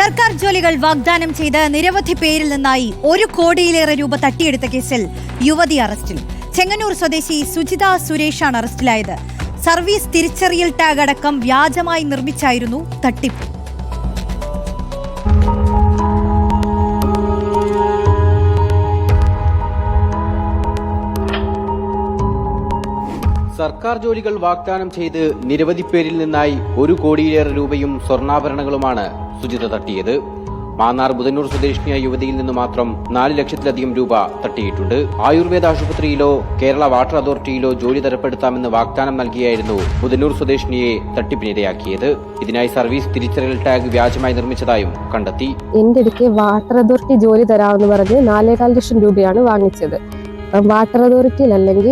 സർക്കാർ ജോലികൾ വാഗ്ദാനം ചെയ്ത് നിരവധി പേരിൽ നിന്നായി ഒരു കോടിയിലേറെ രൂപ തട്ടിയെടുത്ത കേസിൽ യുവതി അറസ്റ്റിൽ. ചെങ്ങന്നൂർ സ്വദേശി സുജിത സുരേഷാണ് അറസ്റ്റിലായത്. സർവീസ് തിരിച്ചറിയൽ ടാഗ് അടക്കം വ്യാജമായി നിർമ്മിച്ചായിരുന്നു തട്ടിപ്പ്. സർക്കാർ ജോലികൾ വാഗ്ദാനം ചെയ്ത് നിരവധി പേരിൽ നിന്നായി ഒരു കോടിയിലേറെ രൂപയും സ്വർണാഭരണങ്ങളുമാണ് സുജിത തട്ടിയത്. മാന്നാർ ബുധനൂർ സ്വദേശിനിയായ യുവതിയിൽ നിന്ന് മാത്രം നാല് ലക്ഷത്തിലധികം രൂപ തട്ടിയിട്ടുണ്ട്. ആയുർവേദ ആശുപത്രിയിലോ കേരള വാട്ടർ അതോറിറ്റിയിലോ ജോലി തരപ്പെടുത്താമെന്ന് വാഗ്ദാനം നൽകിയായിരുന്നു ബുധനൂർ സ്വദേശിനിയെ തട്ടിപ്പിനിരയാക്കിയത്. ഇതിനായി സർവീസ് തിരിച്ചറിയൽ ടാഗ് വ്യാജമായി നിർമ്മിച്ചതായും കണ്ടെത്തി. എന്റെ അടുക്ക് വാട്ടർ അതോറിറ്റി ജോലി തരാമെന്ന് പറഞ്ഞ് നാലേകാൽ ലക്ഷം രൂപയാണ് വാങ്ങിച്ചത്. വാട്ടർ അതോറിറ്റിയിൽ അല്ലെങ്കിൽ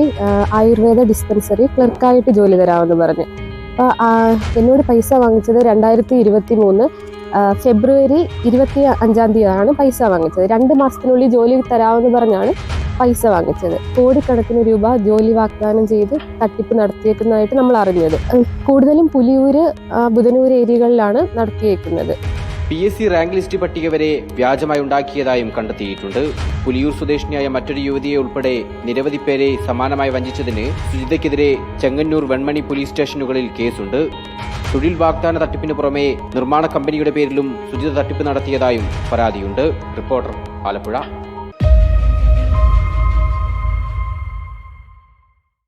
ആയുർവേദ ഡിസ്പെൻസറി ക്ലർക്കായിട്ട് ജോലി തരാമെന്ന് പറഞ്ഞ്. അപ്പോൾ എന്നോട് പൈസ വാങ്ങിച്ചത് രണ്ടായിരത്തി ഇരുപത്തി മൂന്ന് ഫെബ്രുവരി ഇരുപത്തി അഞ്ചാം തീയതിയാണ് പൈസ വാങ്ങിച്ചത്. രണ്ട് മാസത്തിനുള്ളിൽ ജോലി തരാമെന്ന് പറഞ്ഞാണ് പൈസ വാങ്ങിച്ചത്. കോടിക്കണക്കിന് രൂപ ജോലി വാഗ്ദാനം ചെയ്ത് തട്ടിപ്പ് നടത്തിയേക്കുന്നതായിട്ട് നമ്മൾ അറിഞ്ഞത്. കൂടുതലും പുലിയൂര് ബുധനൂർ ഏരിയകളിലാണ് നടത്തിയേക്കുന്നത്. P S C rank list പട്ടിക വരെ വ്യാജമായി ഉണ്ടാക്കിയതായും കണ്ടെത്തിയിട്ടുണ്ട്. പുലിയൂർ സ്വദേശിനിയായ മറ്റൊരു യുവതിയെ ഉൾപ്പെടെ നിരവധി പേരെ സമാനമായി വഞ്ചിച്ചതിന് സുജിതയ്ക്കെതിരെ ചെങ്ങന്നൂർ വെൺമണി പോലീസ് സ്റ്റേഷനുകളിൽ കേസുണ്ട്. തൊഴിൽ വാഗ്ദാന തട്ടിപ്പിന് പുറമെ നിർമ്മാണ കമ്പനിയുടെ പേരിലും സുജിത തട്ടിപ്പ് നടത്തിയതായും പരാതിയുണ്ട്. റിപ്പോർട്ടർ ആലപ്പുഴ.